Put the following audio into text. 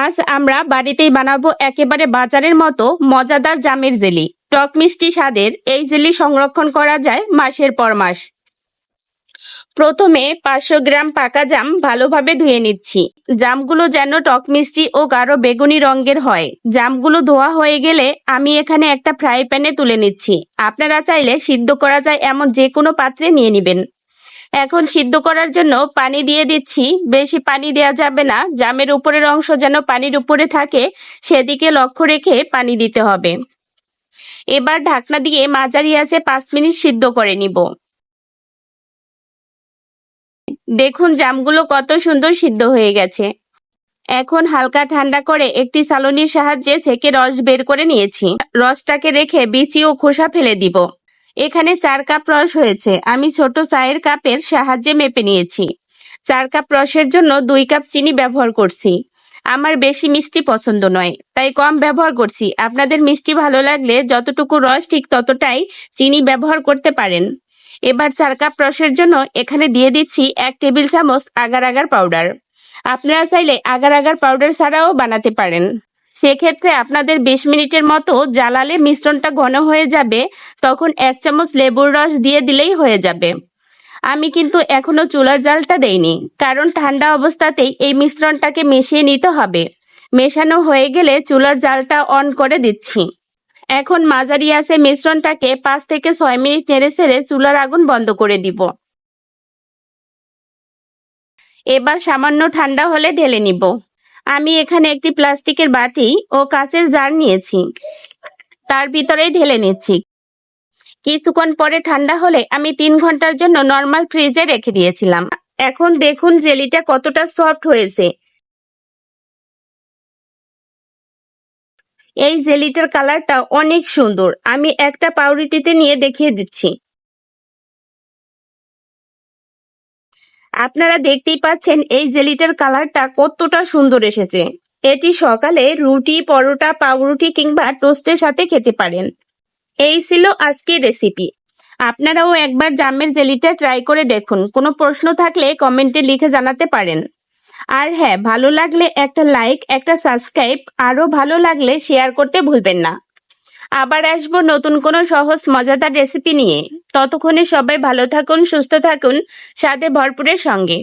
আজ আমরা বাড়িতেই বানাবো একেবারে বাজারের মতো মজাদার জামের জেলি। টক মিষ্টি স্বাদের এই জেলি সংরক্ষণ করা যায় মাসের পর মাস। প্রথমে পাঁচশো গ্রাম পাকা জাম ভালোভাবে ধুয়ে নিচ্ছি। জামগুলো যেন টক মিষ্টি ও গাঢ় বেগুনি রঙের হয়। জামগুলো ধোয়া হয়ে গেলে আমি এখানে একটা ফ্রাই প্যানে তুলে নিচ্ছি। আপনারা চাইলে সিদ্ধ করা যায় এমন যে কোনো পাত্রে নিয়ে নেবেন। এখন সিদ্ধ করার জন্য পানি দিয়ে দিচ্ছি। বেশি পানি দেওয়া যাবে না। জামের উপরের অংশ যেন পানির উপরে থাকে, সেদিকে লক্ষ্য রেখে পানি দিতে হবে। এবার ঢাকনা দিয়ে মাঝারি আছে পাঁচ মিনিট সিদ্ধ করে নিব। দেখুন জামগুলো কত সুন্দর সিদ্ধ হয়ে গেছে। এখন হালকা ঠান্ডা করে একটি সালনির সাহায্যে থেকে রস বের করে নিয়েছি। রসটাকে রেখে বিচি ও খোসা ফেলে দিব। এখানে চার কাপ রস হয়েছে। আমি ছোট চায়ের কাপের সাহায্যে মেপে নিয়েছি। চার কাপ রসের জন্য দুই কাপ চিনি ব্যবহার করছি। আমার বেশি মিষ্টি পছন্দ নয়, তাই কম ব্যবহার করছি। আপনাদের মিষ্টি ভালো লাগলে যতটুকু রস ঠিক ততটাই চিনি ব্যবহার করতে পারেন। এবার চার কাপ রসের জন্য এখানে দিয়ে দিচ্ছি এক টেবিল চামচ আগার আগার পাউডার। আপনারা চাইলে আগার আগার পাউডার ছাড়াও বানাতে পারেন। সেক্ষেত্রে আপনাদের বিশ মিনিটের মতো জ্বালালে মিশ্রণটা ঘন হয়ে যাবে, তখন এক চামচ লেবুর রস দিয়ে দিলেই হয়ে যাবে। আমি কিন্তু এখনও চুলার জালটা দেইনি, কারণ ঠান্ডা অবস্থাতেই এই মিশ্রণটাকে মিশিয়ে নিতে হবে। মেশানো হয়ে গেলে চুলার জালটা অন করে দিচ্ছি। এখন মাঝারি আছে মিশ্রণটাকে পাঁচ থেকে ছয় মিনিট নেড়ে ছেড়ে চুলার আগুন বন্ধ করে দিব। এবার সামান্য ঠান্ডা হলে ঢেলে নিব। আমি এখানে একটি প্লাস্টিকের বাটি ও কাচের জার নিয়েছি। তার ভিতরে ঢেলে নিচ্ছি। কিছুক্ষণ পরে ঠান্ডা হলে আমি তিন ঘণ্টার জন্য নর্মাল ফ্রিজে রেখে দিয়েছিলাম। এখন দেখুন জেলিটা কতটা সফট হয়েছে। এই জেলিটার কালারটা অনেক সুন্দর। আমি একটা পাউরুটিতে নিয়ে দেখিয়ে দিচ্ছি। আপনারা দেখতেই পাচ্ছেন এই জেলিটার কালারটা কতটা সুন্দর এসেছে। এটি সকালে রুটি, পরোটা, পাউরুটি কিংবা টোস্টের সাথে খেতে পারেন। এই ছিল আজকের রেসিপি। আপনারাও একবার জামের জেলিটা ট্রাই করে দেখুন। কোনো প্রশ্ন থাকলে কমেন্টে লিখে জানাতে পারেন। আর হ্যাঁ ভালো লাগলে একটা লাইক, একটা সাবস্ক্রাইব, আরও ভালো লাগলে শেয়ার করতে ভুলবেন না। আবার আসব নতুন কোনো সহজ, মজাদার রেসিপি নিয়ে। ততক্ষণে সবাই ভালো থাকুন সুস্থ থাকুন সাথে ভরপুরের সঙ্গে।